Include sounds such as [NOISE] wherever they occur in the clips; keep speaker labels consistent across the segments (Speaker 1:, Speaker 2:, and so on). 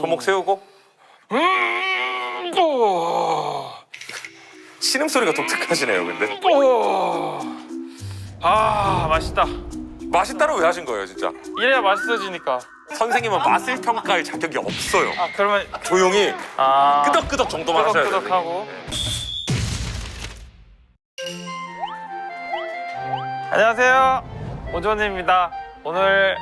Speaker 1: 손목 세우고
Speaker 2: 음, 오,
Speaker 1: 신음 소리가 독특하시네요. 근데
Speaker 2: 오. 아 맛있다.
Speaker 1: 맛있다로 왜 하신 거예요, 진짜?
Speaker 2: 이래야 맛있어지니까.
Speaker 1: 선생님은 맛을 평가할 자격이 없어요.
Speaker 2: 아 그러면
Speaker 1: 조용히
Speaker 2: 아
Speaker 1: 끄덕끄덕 정도만 하셔야 돼요.
Speaker 2: 끄덕끄덕하고. 안녕하세요. 오존입니다. 오늘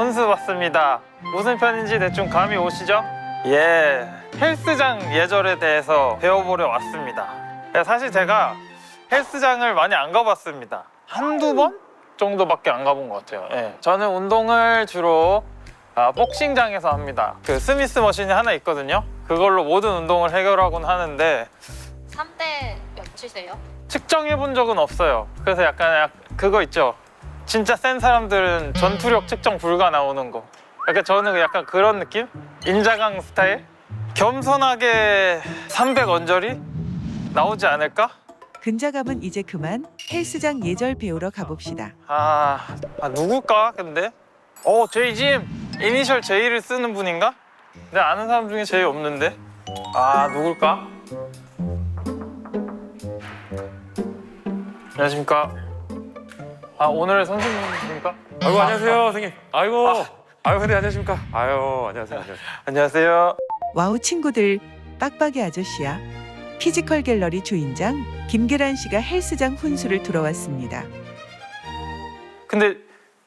Speaker 2: 혼수 왔습니다. 무슨 편인지 대충 감이 오시죠? 예, 헬스장 예절에 대해서 배워보려 왔습니다. 예, 사실 제가 헬스장을 많이 안 가봤습니다. 한두 번 정도밖에 안 가본 것 같아요. 예, 저는 운동을 주로 아, 복싱장에서 합니다. 그 스미스 머신이 하나 있거든요. 그걸로 모든 운동을 해결하곤 하는데
Speaker 3: 3대 몇이세요?
Speaker 2: 측정해 본 적은 없어요. 그래서 약간 약- 그거 있죠. 진짜 센 사람들은 전투력 측정 불가 나오는 거. 약간 저는 약간 그런 느낌? 인자강 스타일? 겸손하게 300 언저리 나오지 않을까?
Speaker 4: 근자감은 이제 그만 헬스장 예절 배우러 가봅시다.
Speaker 2: 아, 아 누굴까? 근데 어 제이짐 이니셜 J를 쓰는 분인가? 내가 아는 사람 중에 제이 없는데. 아 누굴까? 안녕하십니까? 아 오늘 선생님이십니까?
Speaker 1: 아이고 안녕하세요, 선생님. 아이고. 아유, 근데 안녕하십니까? 아유, 안녕하세요. 안녕하세요.
Speaker 2: 안녕하세요.
Speaker 4: 와우 친구들 빡빡이 아저씨야. 피지컬 갤러리 주인장 김계란 씨가 헬스장 훈수를 들어왔습니다.
Speaker 2: 근데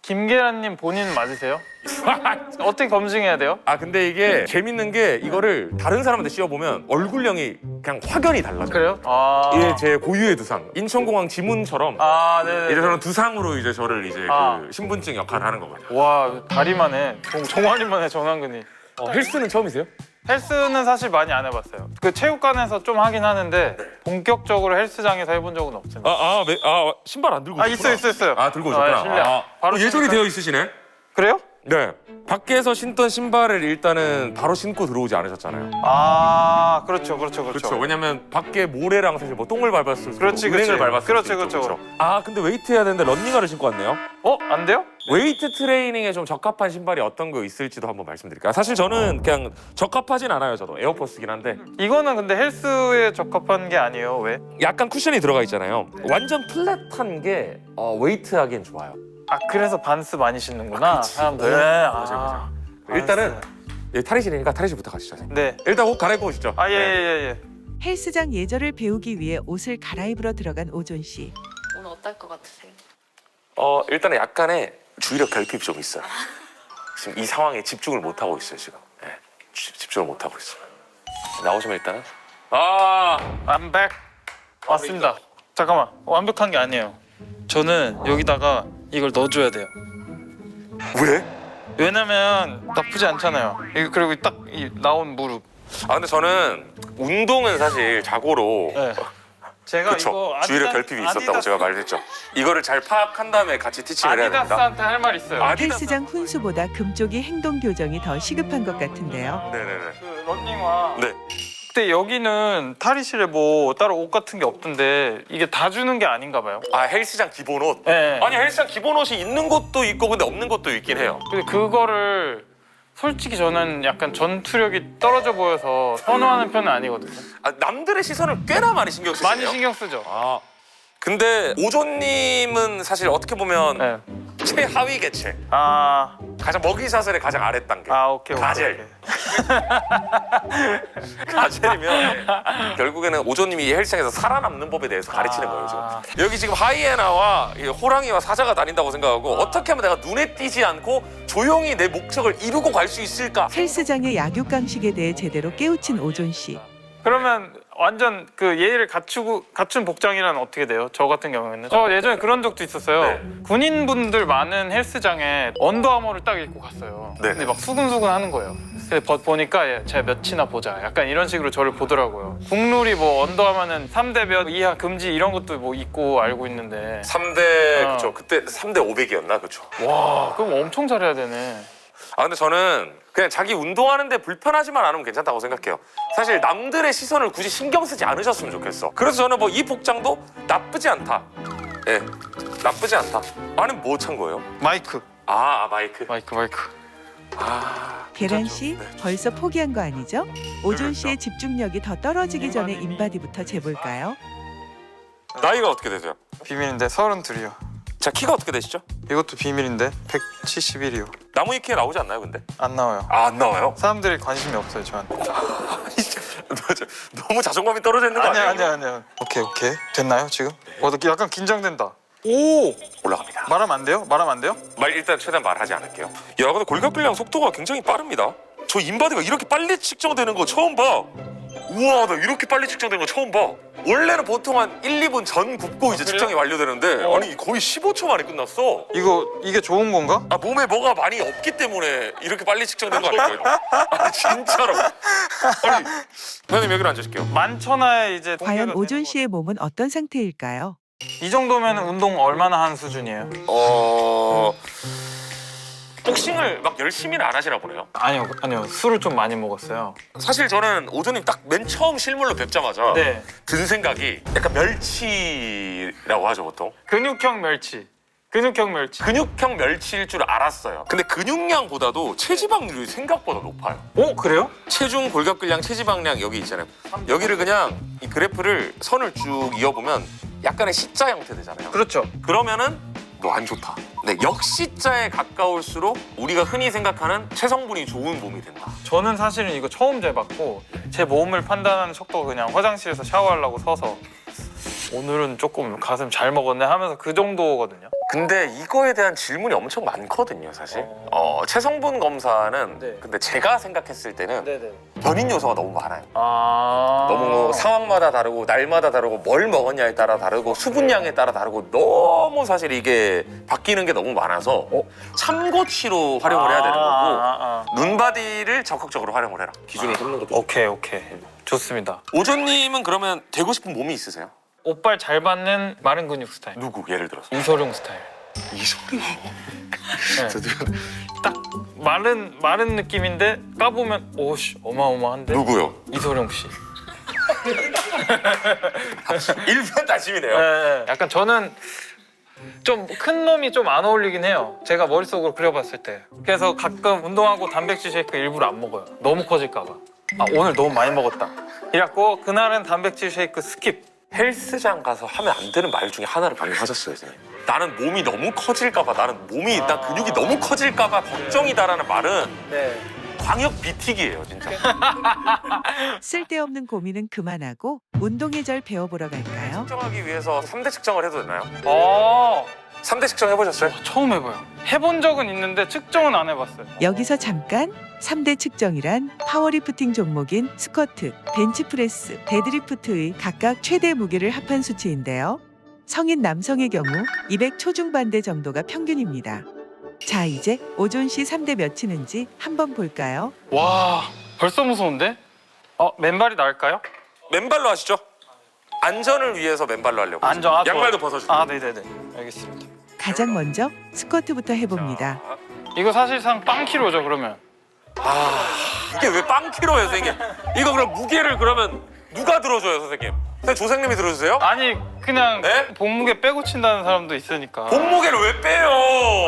Speaker 2: 김계란님 본인 맞으세요? [LAUGHS] 어떻게 검증해야 돼요?
Speaker 1: 아 근데 이게 재밌는 게 이거를 다른 사람한테 씌워보면 얼굴형이 그냥 확연히 달라져요.
Speaker 2: 그래요? 아,
Speaker 1: 이게 제 고유의 두상. 인천공항 지문처럼
Speaker 2: 아, 네.
Speaker 1: 이제 저는 두상으로 이제 저를 이제
Speaker 2: 아.
Speaker 1: 그 신분증 역할을 하는 거거든요.
Speaker 2: 와 다리만 해. 종- 종아리만 해 전완근이.
Speaker 1: 어, 헬스는 처음이세요?
Speaker 2: 헬스는 사실 많이 안 해봤어요. 그 체육관에서 좀 하긴 하는데 본격적으로 헬스장에서 해본 적은 없습니다.
Speaker 1: 아, 아, 매- 아 신발 안 들고
Speaker 2: 아,
Speaker 1: 오셨구나.
Speaker 2: 있어요, 있어요, 있어요.
Speaker 1: 아 들고 오셨구나.
Speaker 2: 아, 실례.
Speaker 1: 아,
Speaker 2: 바로
Speaker 1: 어, 예절이
Speaker 2: 신을까요?
Speaker 1: 되어 있으시네.
Speaker 2: 그래요?
Speaker 1: 네. 밖에서 신던 신발을 일단은 바로 신고 들어오지 않으셨잖아요.
Speaker 2: 아 그렇죠, 그렇죠, 그렇죠.
Speaker 1: 그렇죠. 왜냐면 밖에 모래랑 사실 뭐 똥을 밟았을 수도
Speaker 2: 그렇지,
Speaker 1: 있고, 은행을
Speaker 2: 그렇지.
Speaker 1: 밟았을
Speaker 2: 그렇지,
Speaker 1: 수도 있고,
Speaker 2: 그렇죠.
Speaker 1: 그렇죠. 아 근데 웨이트 해야 되는데 런닝화를 신고 왔네요.
Speaker 2: 어? 안 돼요?
Speaker 1: 웨이트 트레이닝에 좀 적합한 신발이 어떤 거 있을지도 한번 말씀드릴까요? 사실 저는 그냥 적합하진 않아요. 저도 에어포스긴 한데
Speaker 2: 이거는 근데 헬스에 적합한 게 아니에요. 왜?
Speaker 1: 약간 쿠션이 들어가 있잖아요. 완전 플랫한 게 어, 웨이트 하기엔 좋아요.
Speaker 2: 아 그래서 반스 많이 신는구나
Speaker 1: 그치.
Speaker 2: 사람들.
Speaker 1: 네,
Speaker 2: 아,
Speaker 1: 맞아요, 맞아요. 일단은 예, 탈의실이니까 탈의실부터 가시죠. 선생님.
Speaker 2: 네.
Speaker 1: 일단 옷 갈아입고 오시죠.
Speaker 2: 아 예
Speaker 1: 네.
Speaker 2: 예, 예.
Speaker 4: 헬스장 예절을 배우기 위해 옷을 갈아입으러 들어간 오존 씨.
Speaker 3: 오늘 어떨 것 같으세요?
Speaker 1: 어 일단은 약간의 주의력 결핍이 좀 있어요. 지금 이 상황에 집중을 못 하고 있어요 지금. 예, 지- 집중을 못 하고 있어요. 나오시면 일단은 아
Speaker 2: 완벽 왔습니다. 잠깐만 완벽한 게 아니에요. 저는 여기다가 이걸 넣어줘야 돼요.
Speaker 1: 왜?
Speaker 2: 왜냐면 나쁘지 않잖아요. 이거 그리고 딱 이 나온 무릎.
Speaker 1: 아 근데 저는 운동은 사실 자고로
Speaker 2: 네. 제가
Speaker 1: 그렇죠.
Speaker 2: 이거
Speaker 1: 주의력
Speaker 2: 아디다스-
Speaker 1: 결핍이 있었다고
Speaker 2: 아디다스-
Speaker 1: 제가 말했죠. 이거를 잘 파악한 다음에 같이 티칭을 해야 됩니다.
Speaker 2: 아디다스한테 할 말 있어요.
Speaker 1: 아디다스-
Speaker 4: 헬스장 훈수보다 금쪽이 행동 교정이 더 시급한 것 같은데요.
Speaker 1: 네네네.
Speaker 2: 그 런닝화.
Speaker 1: 네.
Speaker 2: 근데 여기는 탈의실에 뭐 따로 옷 같은 게 없던데 이게 다 주는 게 아닌가 봐요.
Speaker 1: 아 헬스장 기본 옷.
Speaker 2: 네.
Speaker 1: 아니 헬스장 기본 옷이 있는 곳도 있고 근데 없는 곳도 있긴 해요.
Speaker 2: 근데 그거를 솔직히 저는 약간 전투력이 떨어져 보여서 선호하는 편은 아니거든요.
Speaker 1: 아, 남들의 시선을 꽤나 많이 신경 쓰시네요.
Speaker 2: 많이 신경 쓰죠.
Speaker 1: 아 근데 오존님은 사실 어떻게 보면
Speaker 2: 네.
Speaker 1: 최하위 개체,
Speaker 2: 아,
Speaker 1: 가장 먹이 사슬의 가장 아랫 단계.
Speaker 2: 아 오케이. 오케이,
Speaker 1: 가젤.
Speaker 2: 오케이. [LAUGHS]
Speaker 1: 가젤이면 결국에는 오존님이 이 헬스장에서 살아남는 법에 대해서 가르치는 거예요 지금.
Speaker 2: 아.
Speaker 1: 여기 지금 하이에나와 이 호랑이와 사자가 다닌다고 생각하고 어떻게 하면 내가 눈에 띄지 않고 조용히 내 목적을 이루고 갈 수 있을까?
Speaker 4: 헬스장의 약육 강식에 대해 제대로 깨우친 오존 씨.
Speaker 2: 그러면 완전 그 예의를 갖추고 갖춘 복장이란 어떻게 돼요? 저 같은 경우에는 저 예전에 그런 적도 있었어요.
Speaker 1: 네.
Speaker 2: 군인분들 많은 헬스장에 언더아머를 딱 입고 갔어요.
Speaker 1: 네.
Speaker 2: 근데 막 수근수근 하는 거예요. 근데 버- 보니까 얘, 제 몇이나 보자. 약간 이런 식으로 저를 보더라고요. 국룰이 뭐 언더아머는 3대 몇 이하 금지 이런 것도 뭐 있고 알고 있는데
Speaker 1: 3대
Speaker 2: 어.
Speaker 1: 그쵸 그때 3대 500이었나 그쵸.
Speaker 2: 와 그럼 엄청 잘해야 되네.
Speaker 1: 아 근데 저는 그냥 자기 운동하는데 불편하지만 않으면 괜찮다고 생각해요. 사실 남들의 시선을 굳이 신경 쓰지 않으셨으면 좋겠어. 그래서 저는 뭐 이 복장도 나쁘지 않다. 예, 나쁘지 않다. 아니 뭐 찬 거예요?
Speaker 2: 마이크
Speaker 1: 아, 아, 마이크.
Speaker 2: 마이크 마이크.
Speaker 1: 아
Speaker 4: 계란
Speaker 1: 괜찮죠?
Speaker 4: 씨
Speaker 1: 네,
Speaker 4: 벌써 포기한 거 아니죠? 오존
Speaker 1: 그렇죠.
Speaker 4: 씨의 집중력이 더 떨어지기 전에
Speaker 2: 인바디미.
Speaker 4: 인바디부터 재볼까요?
Speaker 1: 나이가 어떻게 되세요?
Speaker 2: 비밀인데 서른 둘이요.
Speaker 1: 자 키가 어떻게 되시죠?
Speaker 2: 이것도 비밀인데 171이요.
Speaker 1: 나무 위키에 나오지 않나요 근데?
Speaker 2: 안 나와요.
Speaker 1: 아 안 나와요?
Speaker 2: 사람들이 관심이 없어요 저한테. [LAUGHS]
Speaker 1: 너무 자존감이 떨어져 있는 거
Speaker 2: 아니야
Speaker 1: 아니에요?
Speaker 2: 아니야 아니야. 오케이 오케이 됐나요 지금? 어, 나 약간 긴장된다.
Speaker 1: 오 올라갑니다.
Speaker 2: 말하면 안 돼요? 말하면 안 돼요?
Speaker 1: 말 일단 최대한 말하지 않을게요. 야 근데 골격근량 속도가 굉장히 빠릅니다. 저 인바디가 이렇게 빨리 측정되는 거 처음 봐. 우와 나 이렇게 빨리 측정되는 거 처음 봐. 원래는 보통 한 1, 2분 전 굽고 이제
Speaker 2: 그래요?
Speaker 1: 측정이 완료되는데
Speaker 2: 어.
Speaker 1: 아니 거의 15초 만에 끝났어.
Speaker 2: 이거 이게 좋은 건가?
Speaker 1: 아 몸에 뭐가 많이 없기 때문에 이렇게 빨리 측정된 거 아닐까요? [LAUGHS] 아 진짜로. 아니 선생님 여기로 앉으실게요.
Speaker 2: 만천하에 이제
Speaker 4: 과연 오존
Speaker 2: 되는
Speaker 4: 씨의 몸은 어떤 상태일까요?
Speaker 2: 이 정도면 운동 얼마나 한 수준이에요?
Speaker 1: 어 복싱을 막 열심히는 안 하시나 보네요.
Speaker 2: 아니요 아니요 술을 좀 많이 먹었어요.
Speaker 1: 사실 저는 오조님 딱 맨 처음 실물로 뵙자마자
Speaker 2: 네
Speaker 1: 든 생각이 약간 멸치라고 하죠 보통
Speaker 2: 근육형 멸치. 근육형 멸치.
Speaker 1: 근육형 멸치일 줄 알았어요 근데 근육량보다도 체지방률이 생각보다 높아요
Speaker 2: 오 그래요?
Speaker 1: 체중 골격근량 체지방량 여기 있잖아요 여기를 그냥 이 그래프를 선을 쭉 이어보면 약간의 C자 형태 되잖아요
Speaker 2: 그렇죠.
Speaker 1: 그러면은 너 안 좋다 네 역C자에 가까울수록 우리가 흔히 생각하는 체성분이 좋은 몸이 된다
Speaker 2: 저는 사실은 이거 처음 재봤고 제 몸을 판단하는 속도가 그냥 화장실에서 샤워하려고 서서 오늘은 조금 가슴 잘 먹었네 하면서 그 정도거든요.
Speaker 1: 근데 이거에 대한 질문이 엄청 많거든요, 사실. 어, 체성분 검사는
Speaker 2: 네.
Speaker 1: 근데 제가 생각했을 때는
Speaker 2: 네네.
Speaker 1: 변인 요소가 너무 많아요.
Speaker 2: 아
Speaker 1: 너무 상황마다 다르고 날마다 다르고 뭘 먹었냐에 따라 다르고 수분량에 따라 다르고 너무 사실 이게 바뀌는 게 너무 많아서
Speaker 2: 어?
Speaker 1: 참고치로 활용을 해야 되는 거고
Speaker 2: 아, 아, 아.
Speaker 1: 눈바디를 적극적으로 활용을 해라. 기준을 삼는 것도.
Speaker 2: 오케이 오케이 좋습니다.
Speaker 1: 오전님은 그러면 되고 싶은 몸이 있으세요?
Speaker 2: 옷발 잘 받는 마른 근육 스타일.
Speaker 1: 누구 예를 들어서?
Speaker 2: 이소룡 스타일.
Speaker 1: 이소룡.
Speaker 2: 네. 딱 마른 마른 느낌인데 까보면 오씨 어마어마한데
Speaker 1: 누구요?
Speaker 2: 이소룡 씨. [LAUGHS]
Speaker 1: 일편단심이네요.
Speaker 2: 네, 약간 저는 좀 큰 놈이 좀 안 어울리긴 해요. 제가 머릿속으로 그려봤을 때. 그래서 가끔 운동하고 단백질 쉐이크 일부러 안 먹어요. 너무 커질까봐. 아 오늘 너무 많이 먹었다. 이래갖고 그날은 단백질 쉐이크 스킵.
Speaker 1: 헬스장 가서 하면 안 되는 말 중에 하나를 방금 하셨어요, 선생님. 나는 몸이 너무 커질까봐, 나는 몸이, 나 근육이 너무 커질까봐 걱정이다라는 말은
Speaker 2: 네.
Speaker 1: 광역 비틱이에요, 진짜. [LAUGHS]
Speaker 4: 쓸데없는 고민은 그만하고 운동의 절 배워보러 갈까요?
Speaker 1: 측정하기 위해서 3대 측정을 해도 되나요?
Speaker 2: 어
Speaker 1: 3대 측정 해보셨어요?
Speaker 2: 처음 해봐요. 해본 적은 있는데 측정은 안 해봤어요.
Speaker 4: 여기서 잠깐 3대 측정이란 파워리프팅 종목인 스쿼트, 벤치프레스, 데드리프트의 각각 최대 무게를 합한 수치인데요. 성인 남성의 경우 200 초중반대 정도가 평균입니다. 자, 이제 오존 씨 3대 몇 치는지 한번 볼까요?
Speaker 2: 와 벌써 무서운데? 어 맨발이 나을까요?
Speaker 1: 맨발로 하시죠. 안전을 위해서 맨발로 하려고.
Speaker 2: 안전, 아,
Speaker 1: 양말도. 벗어주세요.
Speaker 2: 아 네네네 알겠습니다.
Speaker 4: 가장 먼저 스쿼트부터 해봅니다.
Speaker 2: 이거 사실상 빵키로죠 그러면.
Speaker 1: 아, 이게 왜 빵키로예요, 선생님? 이거 그럼 무게를 그러면 누가 들어줘요, 선생님? 선생님 조생님이 들어주세요?
Speaker 2: 아니 그냥
Speaker 1: 네?
Speaker 2: 몸무게 빼고 친다는 사람도 있으니까.
Speaker 1: 봉무게를 왜 빼요?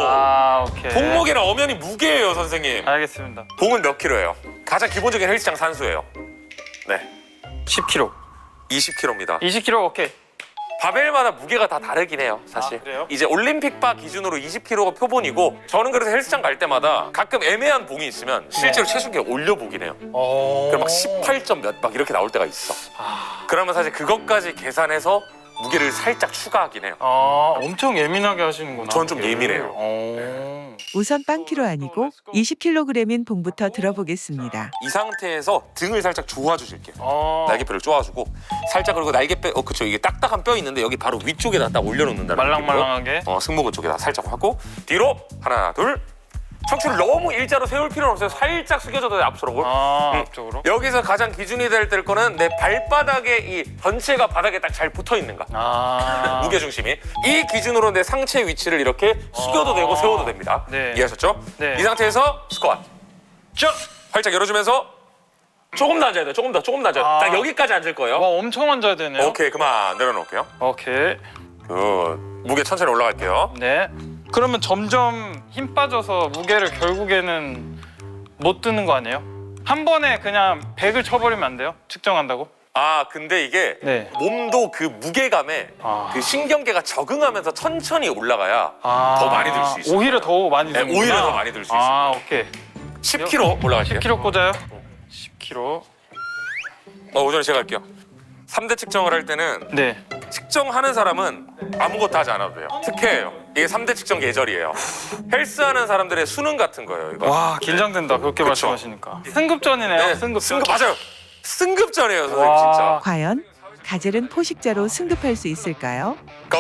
Speaker 2: 아 오케이.
Speaker 1: 봉무게는 엄연히 무게예요, 선생님.
Speaker 2: 알겠습니다.
Speaker 1: 봉은 몇 킬로예요? 가장 기본적인 헬스장 산수예요. 네,
Speaker 2: 10kg.
Speaker 1: 20킬로입니다.
Speaker 2: 20kg 오케이.
Speaker 1: 바벨마다 무게가 다 다르긴 해요, 사실.
Speaker 2: 아, 그래요?
Speaker 1: 이제 올림픽 바 기준으로 20kg가 표본이고 저는 그래서 헬스장 갈 때마다 가끔 애매한 봉이 있으면 실제로 체중계 올려보긴 해요.
Speaker 2: 어.
Speaker 1: 그럼 막 18점 몇 막 이렇게 나올 때가 있어.
Speaker 2: 아,
Speaker 1: 그러면 사실 그것까지 계산해서 무게를 살짝 추가하긴 해요.
Speaker 2: 아 엄청 예민하게 하시는구나.
Speaker 1: 저는 좀. 예민해요.
Speaker 2: 어.
Speaker 4: 우선 빵키로 아니고 20kg인 봉부터 들어보겠습니다.
Speaker 1: 이 상태에서 등을 살짝 조아주실게요.
Speaker 2: 어.
Speaker 1: 날개뼈를 쪼아주고 살짝 그리고 날개뼈 어 그쵸 이게 딱딱한 뼈 있는데 여기 바로 위쪽에다 딱 올려놓는다는
Speaker 2: 말랑말랑하게.
Speaker 1: 느낌으로. 어 승모근 쪽에다 살짝 하고 뒤로 하나 둘 척추를 너무 일자로 세울 필요는 없어요 살짝 숙여줘도 돼요 앞으로
Speaker 2: 아
Speaker 1: 음.
Speaker 2: 앞쪽으로.
Speaker 1: 여기서 가장 기준이 될때 거는 내 발바닥에 이 전체가 바닥에 딱 잘 붙어 있는가
Speaker 2: 아. [LAUGHS]
Speaker 1: 무게 중심이 이 기준으로 내 상체 위치를 이렇게 숙여도
Speaker 2: 아.
Speaker 1: 되고 세워도 됩니다
Speaker 2: 네.
Speaker 1: 이해하셨죠?
Speaker 2: 네.
Speaker 1: 이 상태에서 스쿼트
Speaker 2: 쭉.
Speaker 1: 활짝 열어주면서 조금 더 앉아야 돼요 조금 더 조금 더 앉아요
Speaker 2: 아.
Speaker 1: 딱 여기까지 앉을 거예요
Speaker 2: 와 엄청 앉아야 되네요.
Speaker 1: 오케이 그만 내려놓을게요
Speaker 2: 오케이.
Speaker 1: 굿 무게 천천히 올라갈게요
Speaker 2: 네. 그러면 점점 힘 빠져서 무게를 결국에는 못 뜨는 거 아니에요? 한 번에 그냥 100을 쳐버리면 안 돼요? 측정한다고?
Speaker 1: 아 근데 이게
Speaker 2: 네.
Speaker 1: 몸도 그 무게감에
Speaker 2: 아.
Speaker 1: 그 신경계가 적응하면서 천천히 올라가야
Speaker 2: 아,
Speaker 1: 더 많이 들 수 있어요.
Speaker 2: 오히려 더 많이
Speaker 1: 네,
Speaker 2: 드는구나.
Speaker 1: 오히려 더 많이 들 수
Speaker 2: 아, 오케이.
Speaker 1: 10kg 올라갈게요.
Speaker 2: 10kg 꽂아요? 10kg.
Speaker 1: 어, 오전에 제가 할게요. 3대 측정을 할 때는
Speaker 2: 네.
Speaker 1: 측정하는 사람은 아무것도 하지 않아도 돼요. 특혜예요. 이게 3대 측정 예절이에요. 헬스하는 사람들의 수능 같은 거예요. 이거.
Speaker 2: 와, 긴장된다. 그렇게
Speaker 1: 그쵸.
Speaker 2: 말씀하시니까. 승급전이네요.
Speaker 1: 네,
Speaker 2: 승급전.
Speaker 1: 승급 맞아요. 승급전이에요, 선생님
Speaker 2: 와.
Speaker 1: 진짜.
Speaker 4: 과연 가젤은 포식자로 승급할 수 있을까요?
Speaker 1: 고!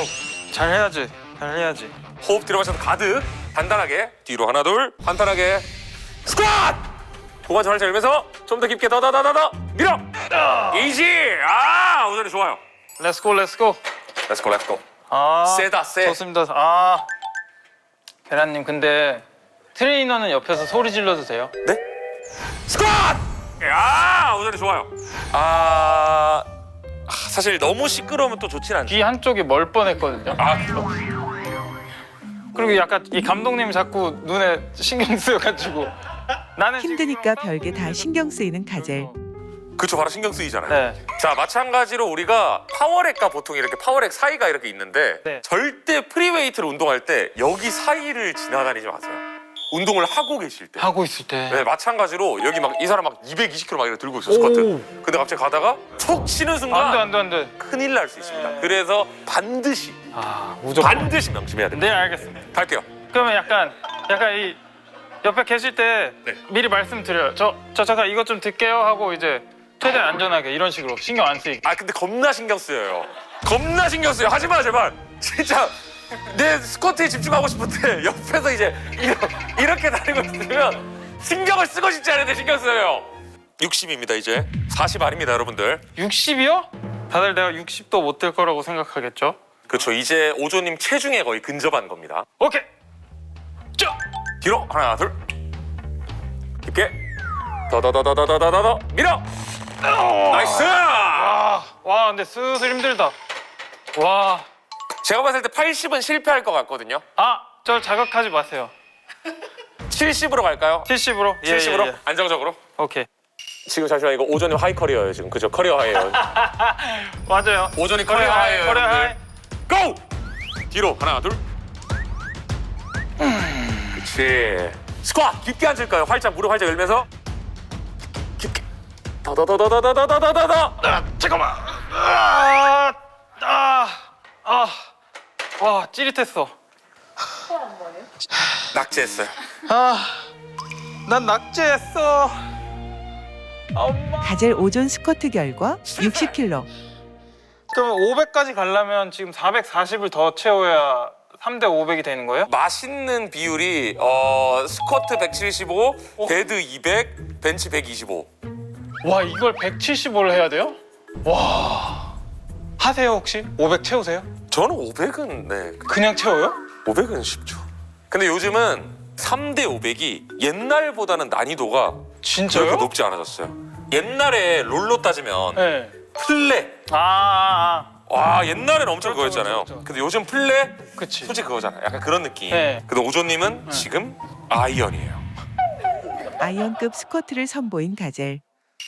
Speaker 2: 잘 해야지. 잘 해야지.
Speaker 1: 호흡 뒤로 마셔서 가득 단단하게 뒤로 하나 둘 단단하게 스쿼트 고관절 활짝 열면서 좀 더 깊게 더 더 더더 밀어 이지 아 오전에 좋아요
Speaker 2: 렛츠고 렛츠고.
Speaker 1: 렛츠고 렛츠고
Speaker 2: 아.
Speaker 1: 세다 세
Speaker 2: 좋습니다. 아. 베라님 근데 트레이너는 옆에서 소리 질러도 돼요?
Speaker 1: 네? 스쿼트 야 오전에 좋아요 아 아, 사실 너무 시끄러우면 또 좋진 않죠
Speaker 2: 귀 한쪽이 멀 뻔했거든요.
Speaker 1: 아 그럼
Speaker 2: 그리고 약간 이 감독님이 자꾸 눈에 신경 쓰여가지고 나는 지금
Speaker 4: 힘드니까 별게 다 신경 쓰이는 가젤.
Speaker 1: 그쵸 바로 신경 쓰이잖아요
Speaker 2: 네.
Speaker 1: 자 마찬가지로 우리가 파워렉과 보통 이렇게 파워렉 사이가 이렇게 있는데
Speaker 2: 네.
Speaker 1: 절대 프리웨이트를 운동할 때 여기 사이를 지나다니지 마세요. 운동을 하고 계실 때.
Speaker 2: 하고 있을 때.
Speaker 1: 네, 마찬가지로 여기 막 이 사람 막 220kg 막 이렇게 들고 있어 스쿼트.
Speaker 2: 오.
Speaker 1: 근데 갑자기 가다가 툭 치는 순간
Speaker 2: 안돼 안돼 안돼.
Speaker 1: 큰일 날 수 있습니다. 그래서 반드시
Speaker 2: 아 무조건.
Speaker 1: 반드시 명심해야 됩니다.
Speaker 2: 네 알겠습니다.
Speaker 1: 갈게요.
Speaker 2: 그러면 약간 약간 이 옆에 계실 때
Speaker 1: 네.
Speaker 2: 미리 말씀드려요. 저 저 잠깐 이것 좀 듣게요 하고 이제 최대한 안전하게 이런 식으로 신경 안 쓰이게.
Speaker 1: 아 근데 겁나 신경 쓰여요. 겁나 신경 쓰여. 하지 마 제발. 진짜 내 스쿼트에 집중하고 싶은데 [LAUGHS] 옆에서 이제 이렇게, 이렇게 다니고 있으면 신경을 쓰고 싶지 않은데 신경 쓰여요. 60입니다 이제 40 아닙니다 여러분들.
Speaker 2: 60이요? 다들 내가 60도 못 될 거라고 생각하겠죠?
Speaker 1: 그렇죠 이제 오조님 체중에 거의 근접한 겁니다.
Speaker 2: 오케이. 쭉.
Speaker 1: 뒤로 하나 둘 깊게 더더더더더더더더 밀어 나이스
Speaker 2: 아, 와 근데 슬슬 힘들다. 와.
Speaker 1: 제가 봤을 때 80은 실패할 것 같거든요
Speaker 2: 아, 저 자극하지 마세요.
Speaker 1: 70으로 갈까요?
Speaker 2: 70으로?
Speaker 1: 70으로
Speaker 2: 예, 예.
Speaker 1: 안정적으로
Speaker 2: 오케이.
Speaker 1: 지금 잠시만 이거 오전이 하이 커리어예요 지금 그죠 커리어 하이예요 [LAUGHS]
Speaker 2: 맞아요.
Speaker 1: 오전이
Speaker 2: 커리
Speaker 1: 커리어
Speaker 2: 하이,
Speaker 1: 하이예요
Speaker 2: 커리 하이.
Speaker 1: 고! 뒤로 하나 둘 그렇지 스쿼트 깊게 앉을까요? 활짝 무릎 활짝 열면서 더더더더더더더더더
Speaker 2: 아, 잠깐만. 아, 아, 아, 와 찌릿했어.
Speaker 1: 낙제했어요
Speaker 2: 아, 난 낙제했어. 엄마.
Speaker 4: 가젤 오존 스쿼트 결과 60kg.
Speaker 2: 그러면 500까지 가려면 지금 440을 더 채워야 3대 500이 되는 거예요?
Speaker 1: 맛있는 비율이 어 스쿼트 175, 데드 200, 벤치 125.
Speaker 2: 와 이걸 175를 해야 돼요? 와 하세요 혹시? 500 채우세요?
Speaker 1: 저는 500은 네,
Speaker 2: 그냥 채워요?
Speaker 1: 500은 쉽죠. 근데 요즘은 3대 500이 옛날보다는 난이도가
Speaker 2: 진짜요?
Speaker 1: 그렇게 높지 않아졌어요. 옛날에 롤로 따지면
Speaker 2: 네.
Speaker 1: 플레.
Speaker 2: 아, 아, 아.
Speaker 1: 와 옛날에는 엄청
Speaker 2: 그렇죠,
Speaker 1: 그거였잖아요.
Speaker 2: 그렇죠, 그렇죠.
Speaker 1: 근데 요즘 플레
Speaker 2: 그치.
Speaker 1: 솔직히 그거잖아요. 약간 그런 느낌.
Speaker 2: 네.
Speaker 1: 근데 오조님은 지금 아이언이에요.
Speaker 4: 아이언급 스쿼트를 선보인 가젤.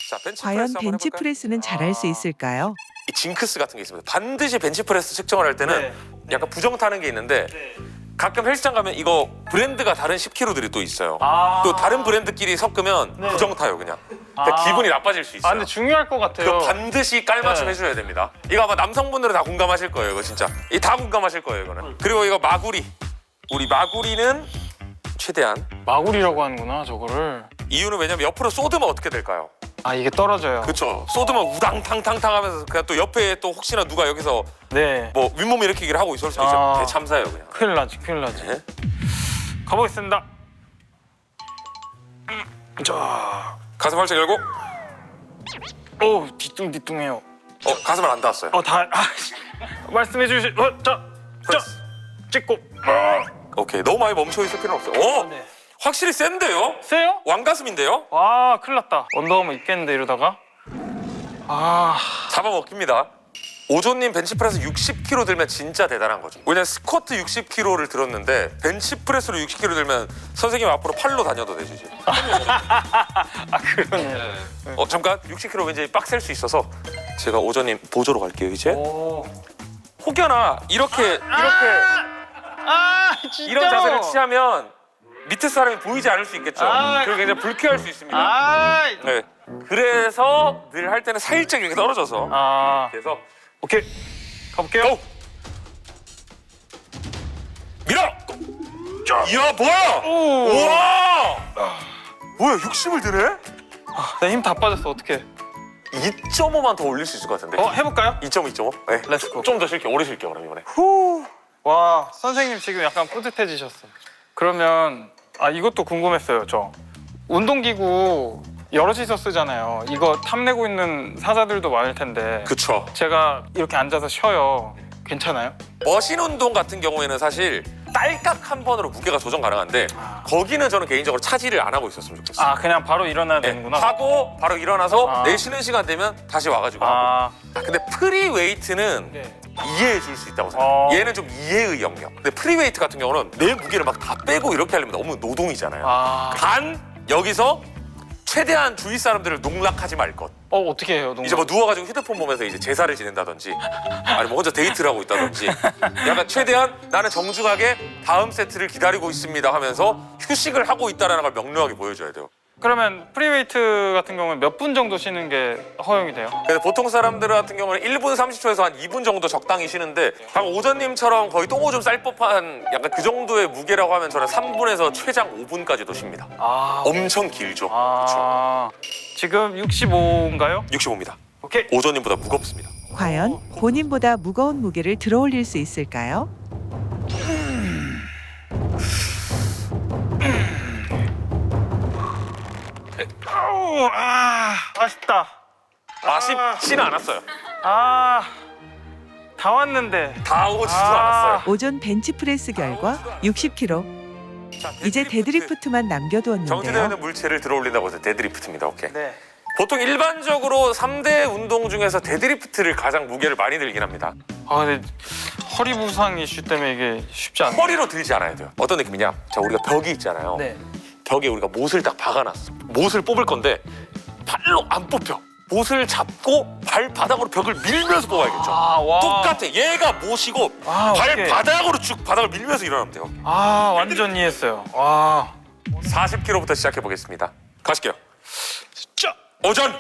Speaker 1: 자 벤치
Speaker 4: 과연
Speaker 1: 프레스 한번
Speaker 4: 벤치
Speaker 1: 해볼까요?
Speaker 4: 프레스는 잘할 수
Speaker 1: 아.
Speaker 4: 있을까요?
Speaker 1: 이 징크스 같은 게 있습니다. 반드시 벤치프레스 측정을 할 때는
Speaker 2: 네.
Speaker 1: 약간 부정 타는 게 있는데 가끔 헬스장 가면 이거 브랜드가 다른 10kg들이 또 있어요.
Speaker 2: 아.
Speaker 1: 또 다른 브랜드끼리 섞으면
Speaker 2: 네.
Speaker 1: 부정 타요 그냥. 그러니까
Speaker 2: 아.
Speaker 1: 기분이 나빠질 수 있어요.
Speaker 2: 아 근데 중요할 것 같아요.
Speaker 1: 그거 반드시 깔맞춤
Speaker 2: 네.
Speaker 1: 해줘야 됩니다. 이거 아마 남성분들은 다 공감하실 거예요, 이거 진짜. 이 다 공감하실 거예요, 이거는. 그리고 이거 마구리. 우리 마구리는 최대한
Speaker 2: 마구리라고 하는구나 저거를.
Speaker 1: 이유는 왜냐면 옆으로 쏟으면 어떻게 될까요?
Speaker 2: 아 이게 떨어져요.
Speaker 1: 그렇죠. 쏟으면 우당탕탕탕 하면서 그냥 또 옆에 또 혹시나 누가 여기서
Speaker 2: 네.
Speaker 1: 뭐 윗몸 일으키기를 하고 있을 수 있죠.
Speaker 2: 아.
Speaker 1: 대참사예요, 그냥.
Speaker 2: 큰일 나지 큰일 나지.
Speaker 1: 네.
Speaker 2: 가보겠습니다. 자,
Speaker 1: 가슴 활짝 열고
Speaker 2: 오 뒤뚱뒤뚱해요.
Speaker 1: 어 가슴을 안 닿았어요.
Speaker 2: 어 다 아, 씨. 말씀해 주시. 어, 자, 자. 찍고. 어.
Speaker 1: 오케이 너무 많이 멈춰 있을 필요는 없어요. 오
Speaker 2: 네.
Speaker 1: 확실히 센데요?
Speaker 2: 세요?
Speaker 1: 왕가슴인데요?
Speaker 2: 와 큰일 났다 언더아머 있겠는데 이러다가 아
Speaker 1: 잡아먹힙니다. 오조님 벤치프레스 60kg 들면 진짜 대단한 거죠. 왜냐면 스쿼트 60kg를 들었는데 벤치프레스로 60kg 들면 선생님 앞으로 팔로 다녀도 되지 이제. [LAUGHS]
Speaker 2: 아 그러네.
Speaker 1: 어 잠깐 60kg 왠지 빡셀 수 있어서 제가 오조님 보조로 갈게요 이제.
Speaker 2: 오.
Speaker 1: 혹여나 이렇게 이렇게
Speaker 2: 아 진짜.
Speaker 1: 이런 자세를 취하면 밑에 사람이 보이지 않을 수 있겠죠.
Speaker 2: 아.
Speaker 1: 그리고 굉장히 불쾌할 수 있습니다.
Speaker 2: 아.
Speaker 1: 네. 그래서 늘 할 때는 살짝 이렇게 떨어져서
Speaker 2: 아.
Speaker 1: 그래서
Speaker 2: 오케이. 가볼게요.
Speaker 1: 고! 밀어! 이야 뭐야!
Speaker 2: 오.
Speaker 1: 우와! 뭐야 60을 드네?
Speaker 2: 내힘다 빠졌어. 어떻게?
Speaker 1: 2.5만 더 올릴 수 있을 것 같은데
Speaker 2: 어 해 볼까요?
Speaker 1: 2.5, 2.5? 네.
Speaker 2: 렛츠고.
Speaker 1: 좀더 쉴게요 오래 쉴게요 그럼 이번에
Speaker 2: 후. 와 선생님 지금 약간 뿌듯해지셨어. 그러면 아 이것도 궁금했어요. 저 운동기구 여럿이서 쓰잖아요. 이거 탐내고 있는 사자들도 많을 텐데
Speaker 1: 그쵸
Speaker 2: 제가 이렇게 앉아서 쉬어요. 괜찮아요?
Speaker 1: 머신 운동 같은 경우에는 사실 딸깍 한 번으로 무게가 조정 가능한데
Speaker 2: 아.
Speaker 1: 거기는 저는 개인적으로 차지를 안 하고 있었으면 좋겠어요
Speaker 2: 아 그냥 바로 일어나야
Speaker 1: 네,
Speaker 2: 되는구나.
Speaker 1: 하고 바로 일어나서
Speaker 2: 아.
Speaker 1: 내 쉬는 시간 되면 다시 와가지고 하고
Speaker 2: 아
Speaker 1: 아, 근데 프리 웨이트는
Speaker 2: 네.
Speaker 1: 이해해 줄 수 있다고 생각해요
Speaker 2: 어.
Speaker 1: 얘는 좀 이해의 영역 근데 프리웨이트 같은 경우는 내 무게를 막 다 빼고 이렇게 하려면 너무 노동이잖아요
Speaker 2: 아.
Speaker 1: 단 여기서 최대한 주위 사람들을 농락하지 말 것.
Speaker 2: 어 어떻게 해요, 농구?
Speaker 1: 이제 뭐 누워가지고 휴대폰 보면서 이제 제사를 지낸다든지 아니 뭐 혼자 데이트를 하고 있다든지 약간 최대한 나는 정중하게 다음 세트를 기다리고 있습니다 하면서 휴식을 하고 있다라는 걸 명료하게 보여줘야 돼요.
Speaker 2: 그러면 프리웨이트 같은 경우는 몇 분 정도 쉬는 게 허용이 돼요?
Speaker 1: 근데 보통 사람들 같은 경우는 1분 30초에서 한 2분 정도 적당히 쉬는데 방금 오전님처럼 거의 똥오줌 쌀 법한 약간 그 정도의 무게라고 하면 저는 3분에서 최장 5분까지도 쉽니다.
Speaker 2: 아,
Speaker 1: 엄청 길죠.
Speaker 2: 아 지금 65인가요?
Speaker 1: 그렇죠. 65입니다.
Speaker 2: 오케이.
Speaker 1: 오전님보다 무겁습니다.
Speaker 4: 과연 본인보다 무거운 무게를 들어올릴 수 있을까요?
Speaker 2: 아우, 아 아쉽다.
Speaker 1: 아쉽지는 않았어요.
Speaker 2: 아, 다 왔는데.
Speaker 1: 다 오지도
Speaker 2: 아.
Speaker 1: 않았어요.
Speaker 4: 오전 벤치프레스 결과 60kg.
Speaker 1: 자,
Speaker 4: 이제 데드리프트만 남겨두었는데요.
Speaker 1: 정지되는 물체를 들어올린다고 해서 데드리프트입니다. 오케이.
Speaker 2: 네.
Speaker 1: 보통 일반적으로 3대 운동 중에서 데드리프트를 가장 무게를 많이 들긴 합니다.
Speaker 2: 아 근데 허리 부상 이슈 때문에 이게 쉽지 않네.
Speaker 1: 허리로 들지 않아야 돼요. 어떤 느낌이냐? 자, 우리가 벽이 있잖아요.
Speaker 2: 네.
Speaker 1: 벽에 우리가 못을 딱 박아놨어. 못을 뽑을 건데 발로 안 뽑혀. 못을 잡고 발바닥으로 벽을 밀면서 뽑아야겠죠.
Speaker 2: 아 와.
Speaker 1: 똑같아. 얘가 못이고
Speaker 2: 아, 오케이.
Speaker 1: 발바닥으로 쭉 바닥을 밀면서 일어나면 돼요.
Speaker 2: 아 완전 이해했어요. 와.
Speaker 1: 40kg부터 시작해 보겠습니다. 가실게요.
Speaker 2: 자,
Speaker 1: 오전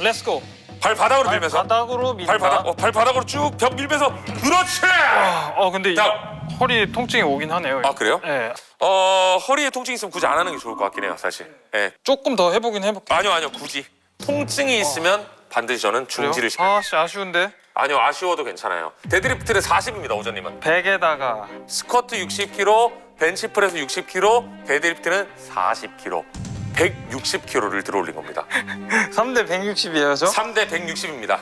Speaker 2: 렛츠고.
Speaker 1: 발바닥으로 밀면서
Speaker 2: 발바닥으로 밀다.
Speaker 1: 발바닥 어, 발바닥으로 쭉 벽 밀면서 그렇지.
Speaker 2: 아, 어 근데 이
Speaker 1: 자.
Speaker 2: 허리 통증이 오긴 하네요.
Speaker 1: 아 그래요?
Speaker 2: 네.
Speaker 1: 어 허리에 통증 있으면 굳이 안 하는 게 좋을 것 같긴 해요, 사실. 예.
Speaker 2: 조금 더 해보긴 해볼게요.
Speaker 1: 아니요 아니요 굳이 통증이 있으면 반드시 저는 중지를 시켜.
Speaker 2: 아, 씨 아쉬운데.
Speaker 1: 아니요 아쉬워도 괜찮아요. 데드리프트는 40입니다, 오전님은.
Speaker 2: 100에다가
Speaker 1: 스쿼트 60kg, 벤치프레스 60kg, 데드리프트는 40kg. 160kg를 들어올린 겁니다. [LAUGHS]
Speaker 2: 3대 160이에요, 저?
Speaker 1: 3대 160입니다.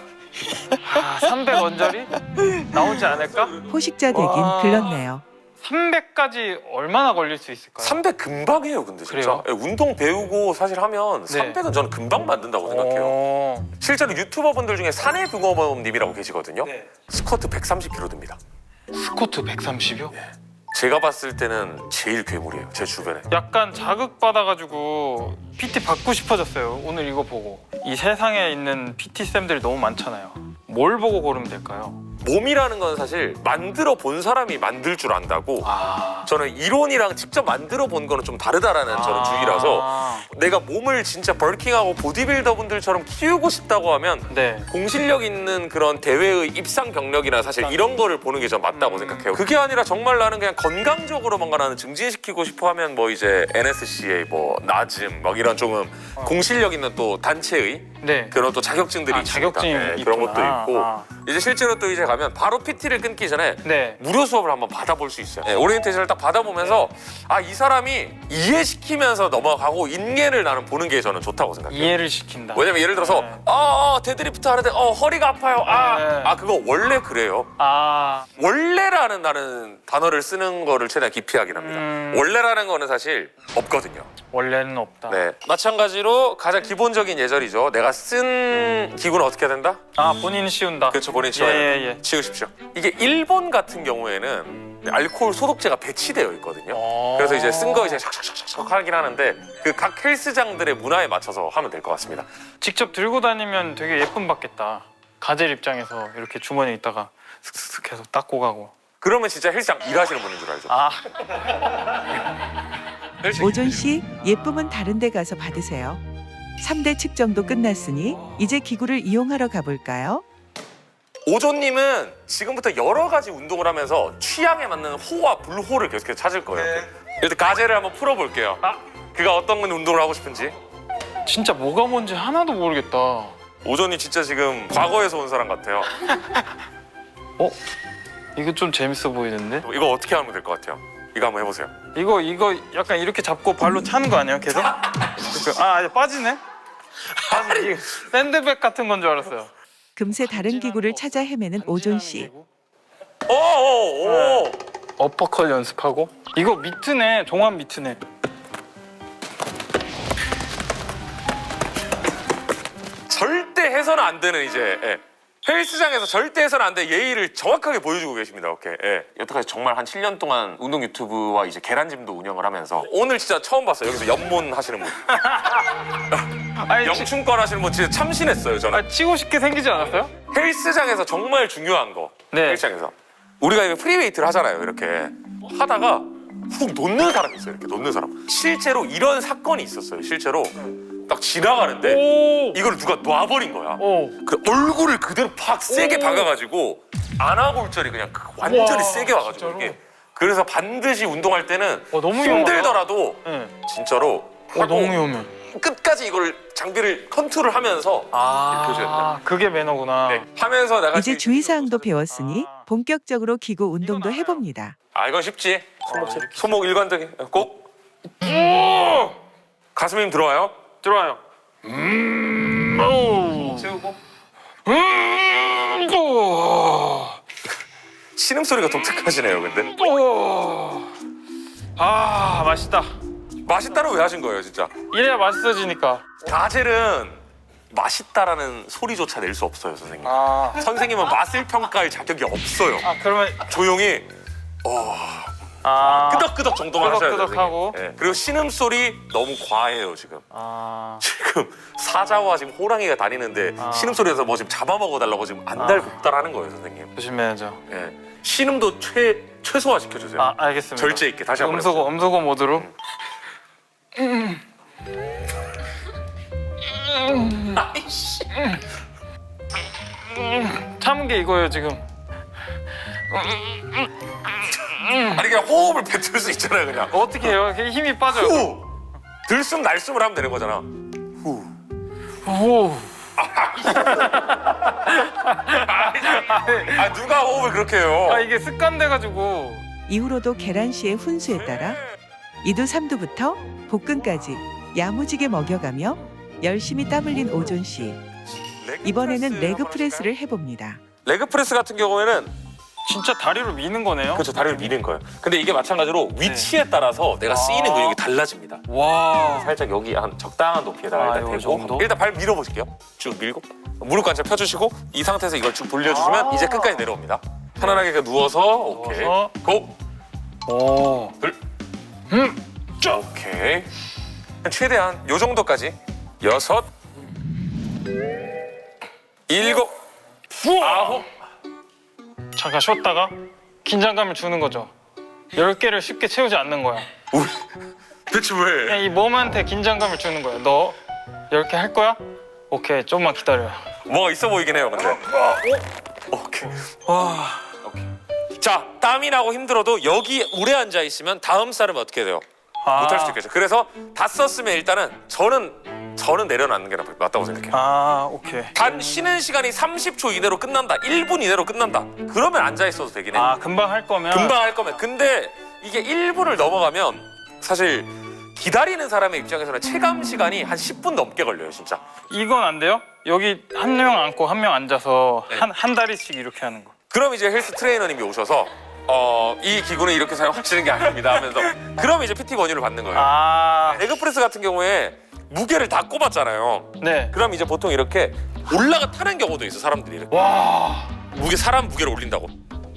Speaker 2: 아, 300 언저리? 나오지 않을까?
Speaker 4: 포식자 되긴
Speaker 2: 와.
Speaker 4: 글렀네요.
Speaker 2: 300까지 얼마나 걸릴 수 있을까요?
Speaker 1: 300 금방 해요, 근데 진짜.
Speaker 2: 그래요?
Speaker 1: 예, 운동 배우고 사실 하면
Speaker 2: 네.
Speaker 1: 300은 저는 금방 만든다고 생각해요.
Speaker 2: 오.
Speaker 1: 실제로 유튜버분들 중에 사내 붕어범님이라고 계시거든요.
Speaker 2: 네.
Speaker 1: 스쿼트 130kg 듭니다.
Speaker 2: 스쿼트 130이요?
Speaker 1: 제가 봤을 때는 제일 괴물이에요. 제 주변에.
Speaker 2: 약간 자극 받아가지고 PT 받고 싶어졌어요. 오늘 이거 보고 이 세상에 있는 PT 쌤들이 너무 많잖아요. 뭘 보고 고르면 될까요?
Speaker 1: 몸이라는 건 사실 만들어 본 사람이 만들 줄 안다고.
Speaker 2: 아,
Speaker 1: 저는 이론이랑 직접 만들어 본 거는 좀 다르다라는 저는 주의라서 내가 몸을 진짜 벌킹하고 보디빌더 분들처럼 키우고 싶다고 하면
Speaker 2: 네.
Speaker 1: 공실력 있는 그런 대회의 입상 경력이나 사실 이런 거를 보는 게 전 맞다고
Speaker 2: 음.
Speaker 1: 생각해요. 그게 아니라 정말 나는 그냥 건강적으로 뭔가 나는 증진시키고 싶어 하면 뭐 이제 NSCA 뭐 나즘 막 이런 조금 공실력 있는 또 단체의
Speaker 2: 네.
Speaker 1: 그런 또 자격증들이
Speaker 2: 아,
Speaker 1: 있습니다.
Speaker 2: 자격증이
Speaker 1: 네, 그런 것도
Speaker 2: 있구나.
Speaker 1: 있고
Speaker 2: 아.
Speaker 1: 이제 실제로 또 이제 가면 바로 PT를 끊기 전에
Speaker 2: 네.
Speaker 1: 무료 수업을 한번 받아볼 수 있어요. 네, 오리엔테이션을 딱 받아보면서 아 이 사람이 이해시키면서 넘어가고 인계를 나는 보는 게 저는 좋다고 생각해요.
Speaker 2: 이해를 시킨다.
Speaker 1: 왜냐면 예를 들어서
Speaker 2: 네.
Speaker 1: 아, 아 데드리프트 하는데 어 허리가 아파요. 아,
Speaker 2: 네.
Speaker 1: 아 그거 원래 그래요.
Speaker 2: 아,
Speaker 1: 원래라는 나는 단어를 쓰는 거를 최대한 기피하긴 합니다.
Speaker 2: 음.
Speaker 1: 원래라는 거는 사실 없거든요.
Speaker 2: 원래는 없다.
Speaker 1: 네. 마찬가지로 가장 기본적인 예절이죠. 내가 쓴 기구는 어떻게 해야 된다?
Speaker 2: 아 본인이 씌운다.
Speaker 1: 그렇죠. 본인 치워야
Speaker 2: 예. 예, 예.
Speaker 1: 치우십시오. 이게 일본 같은 경우에는 알코올 소독제가 배치되어 있거든요.
Speaker 2: 어.
Speaker 1: 그래서 이제 쓴 거 이제 샥샥샥샥 하긴 하는데 그 각 헬스장들의 문화에 맞춰서 하면 될 것 같습니다.
Speaker 2: 직접 들고 다니면 되게 예쁨 받겠다. 가젤 입장에서 이렇게 주머니에 있다가 슥슥슥 해서 닦고 가고.
Speaker 1: 그러면 진짜 헬스장 일하시는 분인 줄 알죠.
Speaker 2: 아
Speaker 4: 오존 씨 예쁨은 다른 데 가서 받으세요. 3대 측정도 끝났으니 이제 기구를 이용하러 가볼까요?
Speaker 1: 오조님은 지금부터 여러 가지 운동을 하면서 취향에 맞는 호와 불호를 계속해서 찾을 거예요. 일단 가제를 한번 풀어볼게요.
Speaker 2: 아.
Speaker 1: 그가 어떤 운동을 하고 싶은지.
Speaker 2: 진짜 뭐가 뭔지 하나도 모르겠다.
Speaker 1: 오조님 진짜 지금 과거에서 온 사람 같아요. [LAUGHS]
Speaker 2: 어? 이거 좀 재밌어 보이는데?
Speaker 1: 이거 어떻게 하면 될 것 같아요? 이거 한번 해보세요.
Speaker 2: 이거 이거 약간 이렇게 잡고 발로 차는 거 아니에요? 계속? 이렇게- 아 이제 빠지네? 빠지 샌드백 같은 건 줄 알았어요.
Speaker 4: 금세 다른 기구를 찾아 헤매는 오존 씨.
Speaker 1: 오 오 오.
Speaker 2: 어퍼컷 연습하고 이거 미트네 종합 미트네.
Speaker 1: 절대 해서는 안 되는 이제 예. 헬스장에서 절대 해서는 안 돼 예의를 정확하게 보여주고 계십니다. 오케이. 예. 여태까지 정말 한 7년 동안 운동 유튜브와 이제 계란찜도 운영을 하면서 오늘 진짜 처음 봤어요. 여기서 연문 하시는 분, [LAUGHS]
Speaker 2: 아니 치,
Speaker 1: 영춘권 하시는 분 진짜 참신했어요. 저는
Speaker 2: 아, 치고 싶게 생기지 않았어요?
Speaker 1: 헬스장에서 정말 중요한 거.
Speaker 2: 네.
Speaker 1: 헬스장에서 우리가 이거 프리웨이트를 하잖아요. 이렇게 하다가 훅 놓는 사람이 있어요. 이렇게 놓는 사람. 실제로 이런 사건이 있었어요. 실제로 딱 지나가는데
Speaker 2: 오.
Speaker 1: 이걸 누가 놔버린 거야.
Speaker 2: 오.
Speaker 1: 그 얼굴을 그대로 팍 세게
Speaker 2: 오.
Speaker 1: 박아가지고 안아골절이 그냥 그 완전히
Speaker 2: 우와,
Speaker 1: 세게 와가지고
Speaker 2: 진짜로?
Speaker 1: 이게 그래서 반드시 운동할 때는
Speaker 2: 와, 너무 위험하다.
Speaker 1: 힘들더라도
Speaker 2: 네.
Speaker 1: 진짜로
Speaker 2: 와
Speaker 1: 하고
Speaker 2: 너무 위험해.
Speaker 1: 끝까지 이걸 장비를 컨트롤하면서 이렇게 해줘야
Speaker 2: 아 그게 매너구나.
Speaker 1: 네, 하면서 내가
Speaker 4: 이제
Speaker 1: 지금
Speaker 4: 주의사항도 배웠으니
Speaker 2: 아.
Speaker 4: 본격적으로 기구 운동도 해봅니다.
Speaker 1: 아 이건 쉽지 손목,
Speaker 2: 아.
Speaker 1: 손목 일관되게 꼭
Speaker 2: 오.
Speaker 1: 가슴 힘 들어와요
Speaker 2: 들어와요. 음. 오.
Speaker 1: 세우고
Speaker 2: 음. 오.
Speaker 1: 신음 소리가 독특하시네요 근데
Speaker 2: 오. 아 맛있다.
Speaker 1: 맛있다는 왜 하신 거예요 진짜
Speaker 2: 이래야 맛있어지니까.
Speaker 1: 가젤은 맛있다라는 소리조차 낼 수 없어요 선생님
Speaker 2: 아.
Speaker 1: 선생님은 맛을 평가할 자격이 없어요
Speaker 2: 아 그러면
Speaker 1: 조용히
Speaker 2: 아.
Speaker 1: 끄덕끄덕 정도만 하셔야 돼요
Speaker 2: 끄덕끄덕하고.
Speaker 1: 선생님. 예. 그리고 신음소리 너무 과해요 지금
Speaker 2: 아.
Speaker 1: 지금 사자와 지금 호랑이가 다니는데
Speaker 2: 아.
Speaker 1: 신음소리에서 뭐 지금 잡아먹어달라고 지금 안달복달 하는 거예요 선생님
Speaker 2: 조심해야죠.
Speaker 1: 예. 신음도 최, 최소화 시켜주세요
Speaker 2: 아 알겠습니다.
Speaker 1: 절제 있게 다시 한번
Speaker 2: 음소거 음소거 모드로. 참은 게 이거예요 지금.
Speaker 1: 아니 그냥 호흡을 뱉을 수 있잖아요 그냥
Speaker 2: 어떻게 해요? 이렇게 힘이 빠져요.
Speaker 1: 후 들숨 날숨을 하면 되는 거잖아 후
Speaker 2: 오. [LAUGHS]
Speaker 1: 아 누가 호흡을 그렇게 해요
Speaker 2: 아 이게 습관돼가지고.
Speaker 4: 이후로도 계란 씨의 훈수에 따라 이두 삼두부터 복근까지 야무지게 먹여가며 열심히 땀 흘린 오존 씨.
Speaker 1: 레그
Speaker 4: 이번에는
Speaker 1: 프레스
Speaker 4: 레그 프레스를? 해봅니다.
Speaker 1: 레그 프레스 같은 경우에는
Speaker 2: 진짜 다리로 미는 거네요.
Speaker 1: 그렇죠 다리를 미는 거예요 근데 이게 마찬가지로 위치에 따라서 내가 쓰이는
Speaker 2: 아.
Speaker 1: 근육이 달라집니다
Speaker 2: 와.
Speaker 1: 살짝 여기 한 적당한 높이에다가
Speaker 2: 아,
Speaker 1: 일단
Speaker 2: 요
Speaker 1: 대고
Speaker 2: 정도?
Speaker 1: 일단 발 밀어보실게요 쭉 밀고 무릎 관절 펴주시고 이 상태에서 이걸 쭉 돌려주시면
Speaker 2: 아.
Speaker 1: 이제 끝까지 내려옵니다 편안하게 그냥 누워서 오케이
Speaker 2: 누워서.
Speaker 1: 고
Speaker 2: 오.
Speaker 1: 둘.
Speaker 2: 음. 쭉.
Speaker 1: 오케이 최대한 요 정도까지 여섯 일곱 아홉
Speaker 2: 잠깐 쉬었다가 긴장감을 주는 거죠. 열 개를 쉽게 채우지 않는 거야.
Speaker 1: 우- 대체 왜
Speaker 2: 그냥 이 몸한테 긴장감을 주는 거야. 너 열 개 할 거야? 오케이, 좀만 기다려.
Speaker 1: 뭐가 있어 보이긴 해요 근데 오케이
Speaker 2: 와.
Speaker 1: 자 땀이 나고 힘들어도 여기 오래 앉아 있으면 다음 사람은 어떻게 돼요?
Speaker 2: 아.
Speaker 1: 못할 수도 있겠죠. 그래서 다 썼으면 일단은 저는 저는 내려놓는 게 맞다고 생각해요.
Speaker 2: 아, 오케이.
Speaker 1: 단 쉬는 시간이 30초 이내로 끝난다, 1분 이내로 끝난다. 그러면 앉아 있어도 되긴 해.
Speaker 2: 아, 금방 할 거면
Speaker 1: 금방 할 거면. 근데 이게 1분을 넘어가면 사실 기다리는 사람의 입장에서는 체감 시간이 한 10분 넘게 걸려요, 진짜.
Speaker 2: 이건 안 돼요? 여기 한 명 앉고 한 명 앉아서
Speaker 1: 네.
Speaker 2: 한 한 다리씩 이렇게 하는 거.
Speaker 1: 그럼 이제 헬스 트레이너님이 오셔서 어, 이 기구는 이렇게 사용하시는 게 아닙니다 하면서 그럼 이제 PT 권유를 받는 거예요.
Speaker 2: 아,
Speaker 1: 레그프레스 같은 경우에 무게를 다 꼽았잖아요.
Speaker 2: 네.
Speaker 1: 그럼 이제 보통 이렇게 올라가 타는 경우도 있어 사람들이 이렇게
Speaker 2: 와,
Speaker 1: 무게 사람 무게를 올린다고.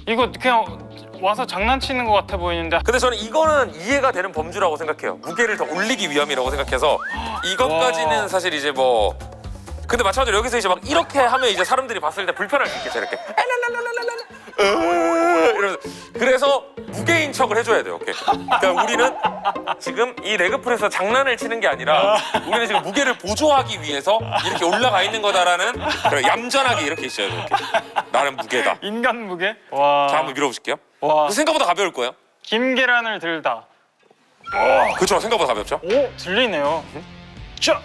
Speaker 2: 이거 그냥 와서 장난치는 것 같아 보이는데.
Speaker 1: 근데 저는 이거는 이해가 되는 범주라고 생각해요. 무게를 더 올리기 위함이라고 생각해서 [GASPS] 이것까지는
Speaker 2: 와.
Speaker 1: 사실 이제 뭐 근데 마찬가지로 여기서 이제 막 이렇게 하면 이제 사람들이 봤을 때 불편할 수 있겠죠 이렇게 이러면서 그래서 무게인 척을 해줘야 돼요. 이렇게. 그러니까 우리는 지금 이 레그프레스 장난을 치는 게 아니라 우리는 지금 무게를 보조하기 위해서 이렇게 올라가 있는 거다라는 그런 얌전하게 이렇게 있어야 돼요. 이렇게. 나는 무게다.
Speaker 2: 인간 무게? 와.
Speaker 1: 자 한번 밀어보실게요.
Speaker 2: 와.
Speaker 1: 생각보다 가벼울 거예요.
Speaker 2: 김계란을 들다.
Speaker 1: 그렇죠. 생각보다 가볍죠.
Speaker 2: 오, 들리네요. 자.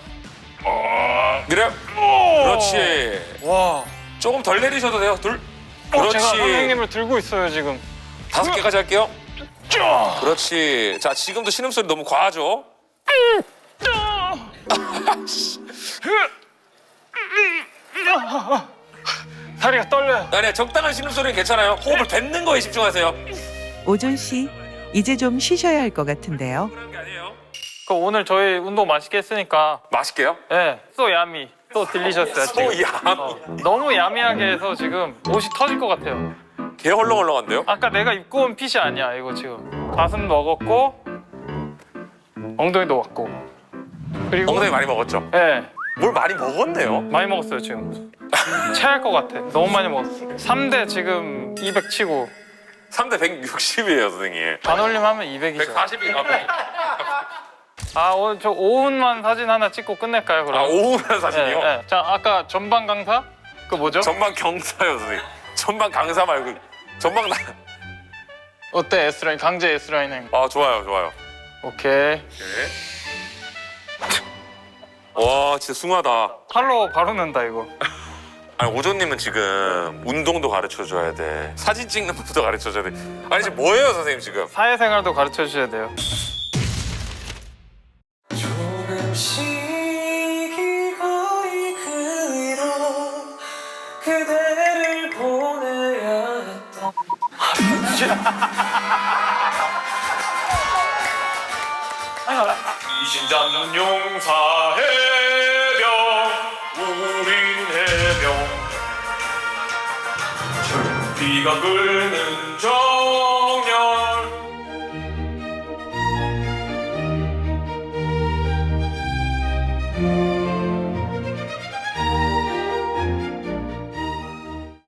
Speaker 1: 내려.
Speaker 2: 오.
Speaker 1: 그렇지.
Speaker 2: 와.
Speaker 1: 조금 덜 내리셔도 돼요. 둘.
Speaker 2: 어,
Speaker 1: 그렇지.
Speaker 2: 제가 선생님을 들고 있어요 지금.
Speaker 1: 다섯 개까지 할게요.
Speaker 2: 짜.
Speaker 1: 그렇지. 자 지금도 신음소리 너무 과하죠. [LAUGHS]
Speaker 2: 다리가 떨려요.
Speaker 1: 아니 적당한 신음소리는 괜찮아요. 호흡을 뱉는 거에 집중하세요.
Speaker 4: 오존 씨, 이제 좀 쉬셔야 할 것
Speaker 1: 같은데요.
Speaker 2: 그 오늘 저희 운동 맛있게 했으니까
Speaker 1: 맛있게요?
Speaker 2: 예, 또 야미, 또 딜리셔스야 지금.
Speaker 1: 소야.
Speaker 2: 어, 너무 야미하게 해서 지금 옷이 터질 것 같아요.
Speaker 1: 개 헐렁헐렁한데요?
Speaker 2: 아까 내가 입고 온 핏이 아니야 이거 지금. 가슴 먹었고 엉덩이도 왔고 그리고
Speaker 1: 엉덩이 많이 먹었죠?
Speaker 2: 예,
Speaker 1: 뭘 많이 먹었네요.
Speaker 2: 많이 먹었어요 지금. 체할 것 같아. 너무 많이 먹었어. 3대 지금 200 치고
Speaker 1: 3대 160이에요, 선생님.
Speaker 2: 반올림 하면 200이죠.
Speaker 1: 140이 아, 100.
Speaker 2: 아 오늘 저 오은만 사진 하나 찍고 끝낼까요 그럼?
Speaker 1: 아 오후면 사진이요?
Speaker 2: 예, 예. 자 아까 전방 강사 그 뭐죠?
Speaker 1: 전방 경사요, 선생님. 전방 강사 말고 전방 나.
Speaker 2: 어때 S라인 강제 S라인행
Speaker 1: 아 좋아요, 좋아요.
Speaker 2: 오케이
Speaker 1: 네. 와 진짜 숭하다.
Speaker 2: 팔로 바로 는다 이거
Speaker 1: 아니 오조님은 지금 운동도 가르쳐 줘야 돼. 사진 찍는 것도 가르쳐 줘야 돼. 아니 지금 뭐예요, 선생님 지금?
Speaker 2: 사회생활도 가르쳐 주셔야 돼요
Speaker 5: 조금씩 기꺼이 그 위로 그대를 보내야 했던
Speaker 1: 이신자는 용사 해병 우린 해병. 비가 끓는 저